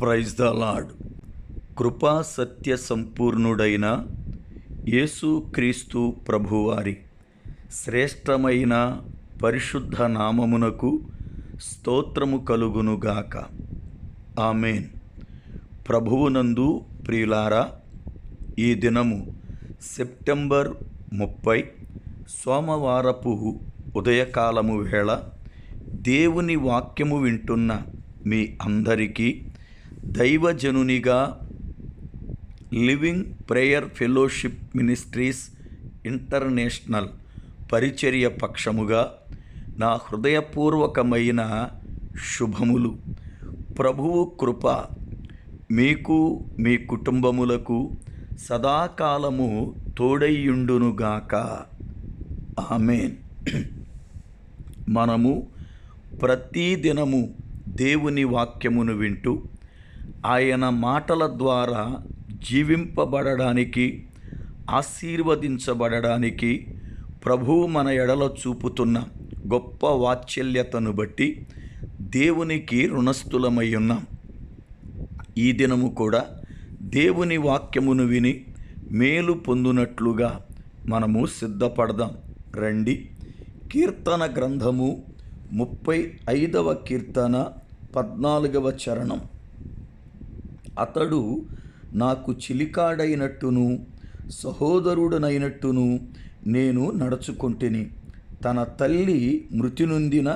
Praise the lord కృపా సత్య సంపూర్ణుడైన యేసుక్రీస్తు ప్రభువారి శ్రేష్టమైన పరిశుద్ధ నామమునకు స్తోత్రము కలుగునుగాక ఆమెన్. ప్రభువునందు ప్రియులారా ఈ దినము సెప్టెంబర్ ముప్పై సోమవారపు ఉదయకాలము వేళ దేవుని వాక్యము వింటున్న మీ అందరికీ దైవజనునిగా living prayer fellowship ministries international పరిచర్య పక్షముగా నా హృదయపూర్వకమైన శుభములు. ప్రభువు కృప మీకు మీ కుటుంబములకు సదాకాలము తోడయ్యుండునుగాక ఆమెన్. మనము ప్రతిదినము దేవుని వాక్యమును వింటూ ఆయన మాటల ద్వారా జీవింపబడడానికి ఆశీర్వదించబడడానికి ప్రభువు మన ఎడల చూపుతున్న గొప్ప వాత్సల్యతను బట్టి దేవునికి రుణస్థులమై ఉన్నాం. ఈ దినము కూడా దేవుని వాక్యమును విని మేలు పొందునట్లుగా మనము సిద్ధపడదాం. రండి. కీర్తన గ్రంథము ముప్పై ఐదవ కీర్తన పద్నాలుగవ చరణం. అతడు నాకు చిలికాడైనట్టును సహోదరుడనైనట్టును నేను నడుచుకుంటుని. తన తల్లి మృతి నొందిన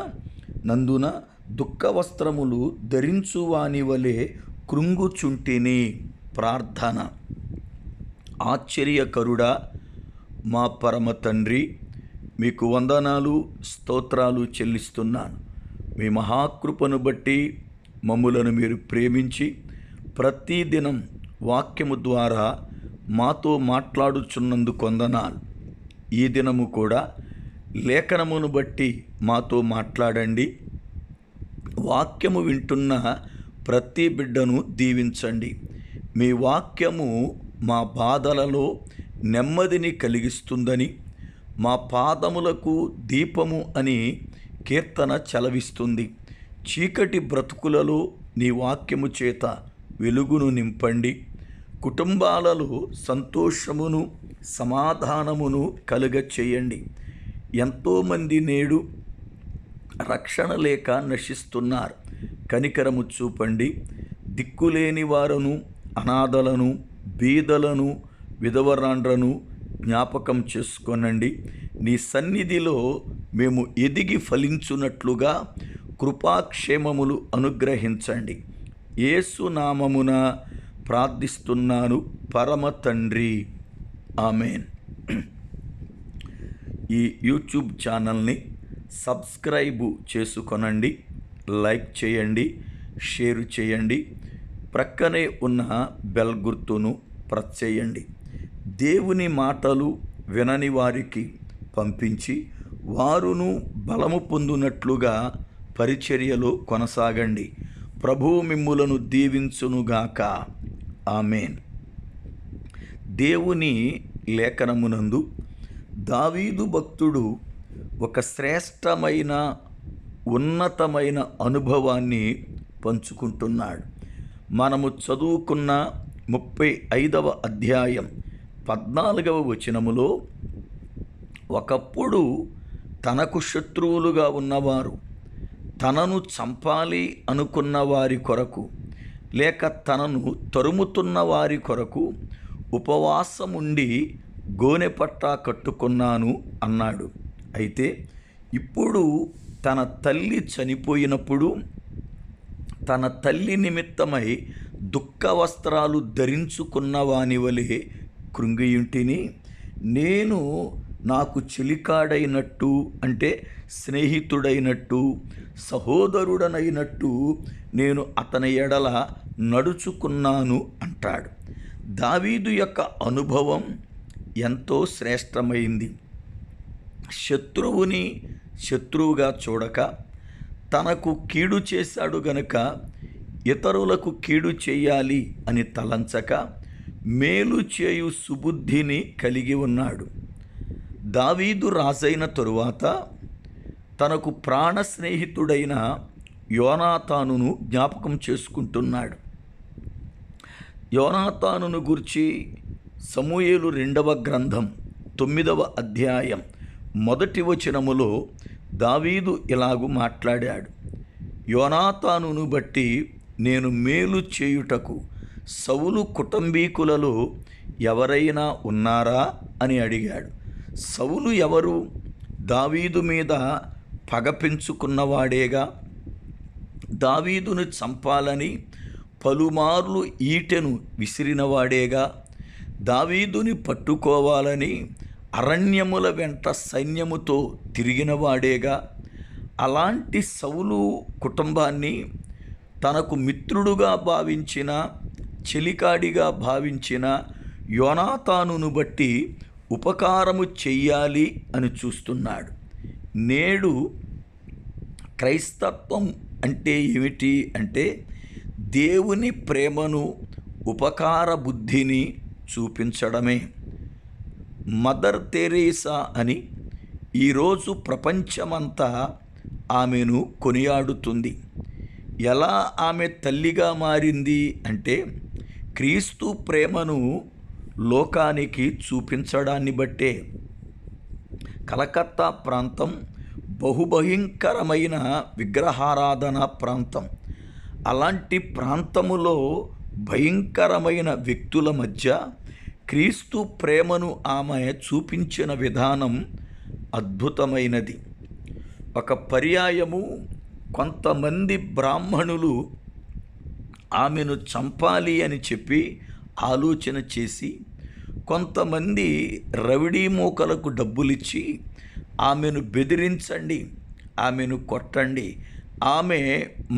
నందున దుఃఖవస్త్రములు ధరించువాని వలె కృంగుచుంటిని. ప్రార్థన. ఆశ్చర్యకరుడా మా పరమ తండ్రి మీకు వందనాలు స్తోత్రాలు చెల్లిస్తున్నాను. మీ మహాకృపను బట్టి మమ్ములను మీరు ప్రేమించి ప్రతిదినం వాక్యము ద్వారా మాతో మాట్లాడుచున్నందుకు వందనాలు. ఈ దినము కూడా లేఖనమును బట్టి మాతో మాట్లాడండి. వాక్యము వింటున్న ప్రతి బిడ్డను దీవించండి. మీ వాక్యము మా బాధలలో నెమ్మదిని కలిగిస్తుందని మా పాదములకు దీపము అని కీర్తన చలవిస్తుంది. చీకటి బ్రతుకులలో నీ వాక్యము చేత వెలుగును నింపండి. కుటుంబాలలో సంతోషమును సమాధానమును కలుగ చేయండి ఎంతోమంది నేడు రక్షణ లేక నశిస్తున్నారు. కనికరము చూపండి. దిక్కులేని వారును అనాథలను బీదలను విధవరాండ్రను జ్ఞాపకం చేసుకొనండి. నీ సన్నిధిలో మేము ఎదిగి ఫలించున్నట్లుగా కృపాక్షేమములు అనుగ్రహించండి. ఏసునామమున ప్రార్థిస్తున్నాను. పరమ తండ్రి. ఆమెన్. ఈ యూట్యూబ్ ఛానల్ని సబ్స్క్రైబు చేసుకొనండి. లైక్ చేయండి. షేర్ చేయండి. ప్రక్కనే ఉన్న బెల్ గుర్తును ప్రెస్ చేయండి. దేవుని మాటలు వినని వారికి పంపించి వారును బలము పొందునట్లుగా పరిచర్యలో కొనసాగండి. ప్రభువు మిమ్ములను దీవించునుగాక. ఆమెన్. దేవుని లేఖనమునందు దావీదు భక్తుడు ఒక శ్రేష్టమైన ఉన్నతమైన అనుభవాన్ని పంచుకుంటున్నాడు. మనము చదువుకున్న ముప్పై ఐదవ అధ్యాయం పద్నాలుగవ వచనములో ఒకప్పుడు తనకు శత్రువులుగా ఉన్నవారు తనను చంపాలి అనుకున్న వారి కొరకు లేక తనను తరుముతున్న వారి కొరకు ఉపవాసముండి గోనె పట్టా కట్టుకున్నాను అన్నాడు. అయితే ఇప్పుడు తన తల్లి చనిపోయినప్పుడు తన తల్లి నిమిత్తమై దుఃఖ వస్త్రాలు ధరించుకున్న వాని వలె కృంగియుంటిని నేను నాకు చిలికాడైనట్టు అంటే స్నేహితుడైనట్టు సహోదరుడనైనట్టు నేను అతని ఎడల నడుచుకున్నాను అంటాడు. దావీదు యొక్క అనుభవం ఎంతో శ్రేష్టమైంది. శత్రువుని శత్రువుగా చూడక తనకు కీడు చేశాడు గనుక ఇతరులకు కీడు చేయాలి అని తలంచక మేలు చేయు సుబుద్ధిని కలిగి ఉన్నాడు. దావీదు రాజైన తరువాత తనకు ప్రాణ స్నేహితుడైన యోనాతానును జ్ఞాపకం చేసుకుంటున్నాడు. యోనాతానును గూర్చి సమూయేలు రెండవ గ్రంథం తొమ్మిదవ అధ్యాయం మొదటి వచనములో దావీదు ఇలాగు మాట్లాడాడు. యోనాతానును బట్టి నేను మేలు చేయుటకు సౌలు కుటుంబీకులలో ఎవరైనా ఉన్నారా అని అడిగాడు. సౌలు ఎవరు? దావీదు మీద పగ పెంచుకున్నవాడేగా దావీదును చంపాలని పలుమార్లు ఈటెను విసిరినవాడేగా. దావీదుని పట్టుకోవాలని అరణ్యముల వెంట సైన్యముతో తిరిగినవాడేగా. అలాంటి సౌలు కుటుంబాన్ని తనకు మిత్రుడుగా భావించిన చెలికాడిగా భావించిన యోనాతానును బట్టి ఉపకారము చెయ్యాలి అని చూస్తున్నాడు. నేడు క్రైస్తత్వం అంటే ఏమిటి అంటే దేవుని ప్రేమను ఉపకార బుద్ధిని చూపించడమే. మదర్ తెరీసా అని ఈరోజు ప్రపంచమంతా ఆమెను కొనియాడుతుంది. ఎలా ఆమె తల్లిగా మారింది అంటే క్రీస్తు ప్రేమను లోకానికి చూపించడాన్ని బట్టే. కలకత్తా ప్రాంతం బహుభయంకరమైన విగ్రహారాధన ప్రాంతం. అలాంటి ప్రాంతములో భయంకరమైన వ్యక్తుల మధ్య క్రీస్తు ప్రేమను ఆమె చూపించిన విధానం అద్భుతమైనది. ఒక పర్యాయము కొంతమంది బ్రాహ్మణులు ఆమెను చంపాలి అని చెప్పి ఆలోచన చేసి కొంతమంది రవిడీ మూకలకు డబ్బులిచ్చి ఆమెను బెదిరించండి ఆమెను కొట్టండి ఆమె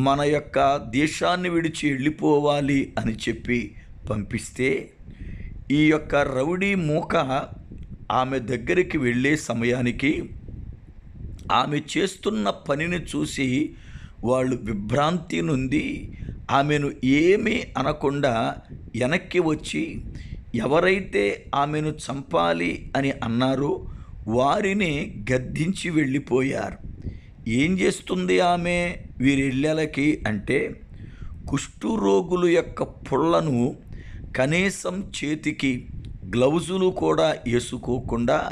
మన యొక్క దేశాన్ని విడిచి వెళ్ళిపోవాలి అని చెప్పి పంపిస్తే ఈ యొక్క రౌడీ మూక ఆమె దగ్గరికి వెళ్ళే సమయానికి ఆమె చేస్తున్న పనిని చూసి వాళ్ళు విభ్రాంతి నుండి ఆమెను ఏమీ అనకుండా వెనక్కి వచ్చి ఎవరైతే ఆమెను చంపాలి అని అన్నారో వారిని గద్దించి వెళ్ళిపోయారు. ఏం చేస్తుంది ఆమె? వీరిళ్ళకి అంటే కుష్ఠురోగులు యొక్క పుళ్ళను కనీసం చేతికి గ్లౌజులు కూడా వేసుకోకుండా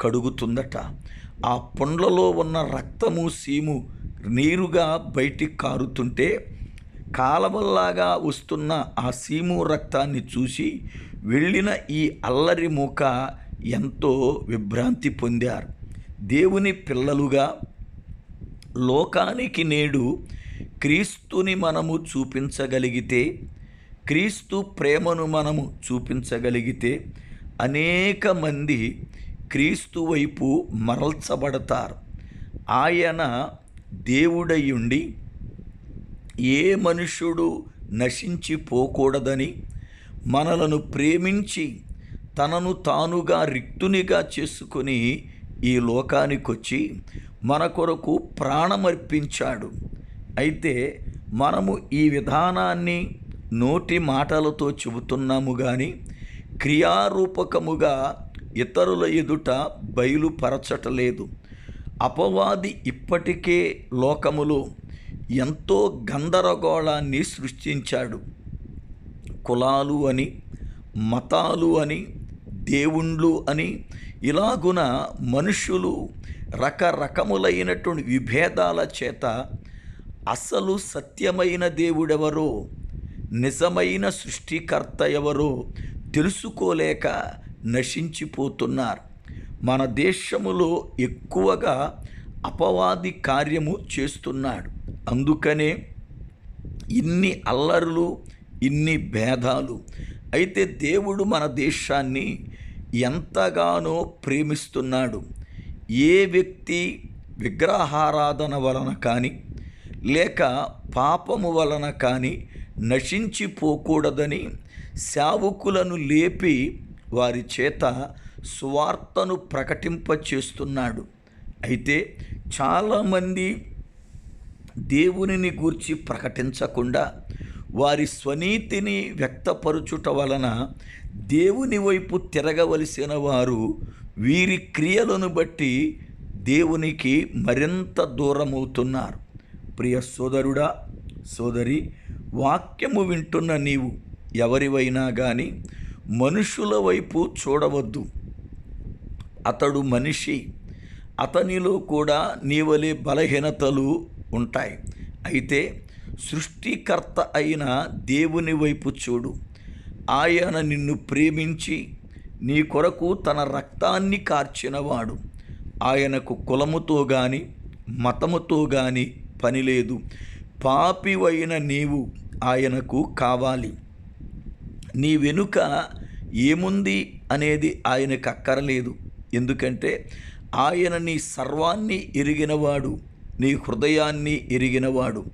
కడుగుతుందట. ఆ పుండ్లలో ఉన్న రక్తము సీము నీరుగా బయటికి కారుతుంటే కాలవల్లాగా వస్తున్న ఆ సీము రక్తాన్ని చూసి వెళ్ళిన ఈ అల్లరి మూక ఎంతో విభ్రాంతి పొందారు. దేవుని పిల్లలుగా లోకానికి నేడు క్రీస్తుని మనము చూపించగలిగితే క్రీస్తు ప్రేమను మనము చూపించగలిగితే అనేక మంది క్రీస్తు వైపు మరల్చబడతారు. ఆయన దేవుడయ్యుండి ఏ మనుష్యుడు నశించిపోకూడదని మనలను ప్రేమించి తనను తానుగా రిక్తునిగా చేసుకొని ఈ లోకానికి వచ్చి మన కొరకు ప్రాణమర్పించాడు. అయితే మనము ఈ విధానాన్ని నోటి మాటలతో చెబుతున్నాము కానీ క్రియారూపకముగా ఇతరుల ఎదుట బయలుపరచటలేదు. అపవాది ఇప్పటికే లోకములో ఎంతో గందరగోళాన్ని సృష్టించాడు. కులాలు అని మతాలు అని దేవుండ్లు అని ఇలాగున మనుషులు రకరకములైనటువంటి విభేదాల చేత అసలు సత్యమైన దేవుడెవరో నిజమైన సృష్టికర్త ఎవరో తెలుసుకోలేక నశించిపోతున్నారు. మన దేశములో ఎక్కువగా అపవాది కార్యము చేస్తున్నాడు. అందుకనే ఇన్ని అల్లరులు ఇన్ని భేదాలు. అయితే దేవుడు మన దేశాన్ని ఎంతగానో ప్రేమిస్తున్నాడు. ఏ వ్యక్తి విగ్రహారాధన వలన కానీ లేక పాపము వలన కానీ నశించిపోకూడదని సేవకులను లేపి వారి చేత స్వార్థను ప్రకటింపచేస్తున్నాడు. అయితే చాలామంది దేవునిని గూర్చి ప్రకటించకుండా వారి స్వనీతిని వ్యక్తపరుచుట వలన దేవుని వైపు తిరగవలసిన వారు వీరి క్రియలను బట్టి దేవునికి మరింత దూరమవుతున్నారు. ప్రియ సోదరుడా సోదరి వాక్యము వింటున్న నీవు ఎవరివైనా కానీ మనుషుల వైపు చూడవద్దు. అతడు మనిషి అతనిలో కూడా నీవలే బలహీనతలు ఉంటాయి. అయితే సృష్టికర్త అయిన దేవుని వైపు చూడు. ఆయన నిన్ను ప్రేమించి నీ కొరకు తన రక్తాన్ని కార్చినవాడు. ఆయనకు కులముతో గాని మతముతో గాని పని లేదు. పాపివైన నీవు ఆయనకు కావాలి. నీ వెనుక ఏముంది అనేది ఆయనకు అక్కరలేదు. ఎందుకంటే ఆయన నీ సర్వాన్ని ఎరిగినవాడు. నీ హృదయాన్ని ఎరిగినవాడు.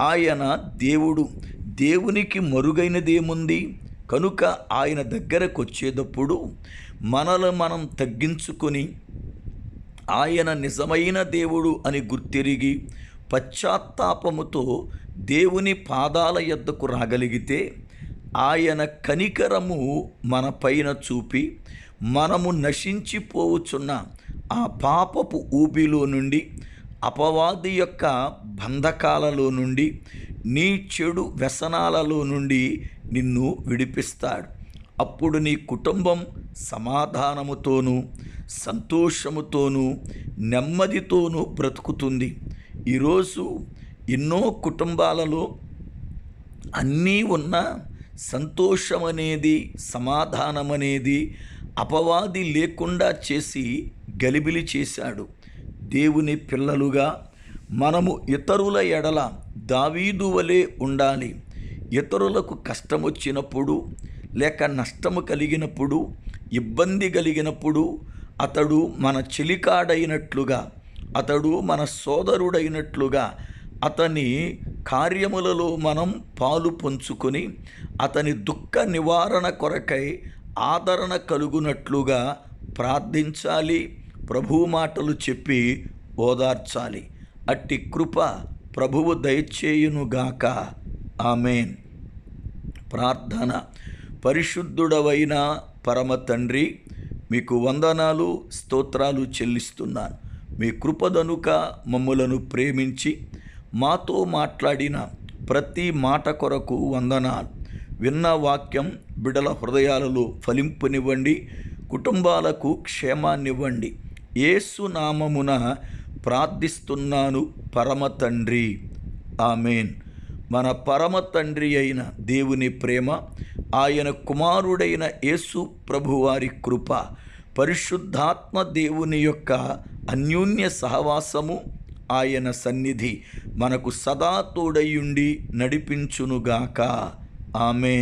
ఆయన దేవుడు. దేవునికి మరుగైనదేముంది? కనుక ఆయన దగ్గరకు వచ్చేటప్పుడు మనం తగ్గించుకొని ఆయన నిజమైన దేవుడు అని గుర్తిరిగి పశ్చాత్తాపముతో దేవుని పాదాల యొద్దకు రాగలిగితే ఆయన కనికరము మన పైన చూపి మనము నశించిపోవచ్చున్న ఆ పాపపు ఊబిలో నుండి అపవాది యొక్క బంధకాలలో నుండి నీ చెడు వ్యసనాలలో నుండి నిన్ను విడిపిస్తాడు. అప్పుడు నీ కుటుంబం సమాధానముతోనూ సంతోషముతోనూ నెమ్మదితోనూ బ్రతుకుతుంది. ఈరోజు ఎన్నో కుటుంబాలలో అన్నీ ఉన్న సంతోషం అనేది సమాధానం అనేది అపవాది లేకుండా చేసి గలిబిలి చేశాడు. దేవుని పిల్లలుగా మనము ఇతరుల ఎడల దావీదు వలె ఉండాలి. ఇతరులకు కష్టం వచ్చినప్పుడు లేక నష్టము కలిగినప్పుడు ఇబ్బంది కలిగినప్పుడు అతడు మన చెలికాడైనట్లుగా అతడు మన సోదరుడైనట్లుగా అతని కార్యములలో మనం పాలు పంచుకొని అతని దుఃఖ నివారణ కొరకై ఆదరణ కలుగునట్లుగా ప్రార్థించాలి. ప్రభు మాటలు చెప్పి ఓదార్చాలి. అట్టి కృప ప్రభువు దయచేయునుగాక ఆమెన్. ప్రార్థన. పరిశుద్ధుడవైన పరమ తండ్రి మీకు వందనాలు స్తోత్రాలు చెల్లిస్తున్నాను. మీ కృపదనుక మమ్ములను ప్రేమించి మాతో మాట్లాడిన ప్రతి మాట కొరకు వందనాలు. విన్న వాక్యం బిడల హృదయాలలో ఫలింపునివ్వండి. కుటుంబాలకు క్షేమాన్నివ్వండి. ఏసునామమున ప్రార్థిస్తున్నాను పరమ తండ్రి. ఆమెన్. మన పరమ తండ్రి అయిన దేవుని ప్రేమ ఆయన కుమారుడైన యేసు ప్రభువారి కృప పరిశుద్ధాత్మ దేవుని యొక్క అన్యోన్య సహవాసము ఆయన సన్నిధి మనకు సదా తోడయుండి నడిపించునుగాక. ఆమెన్.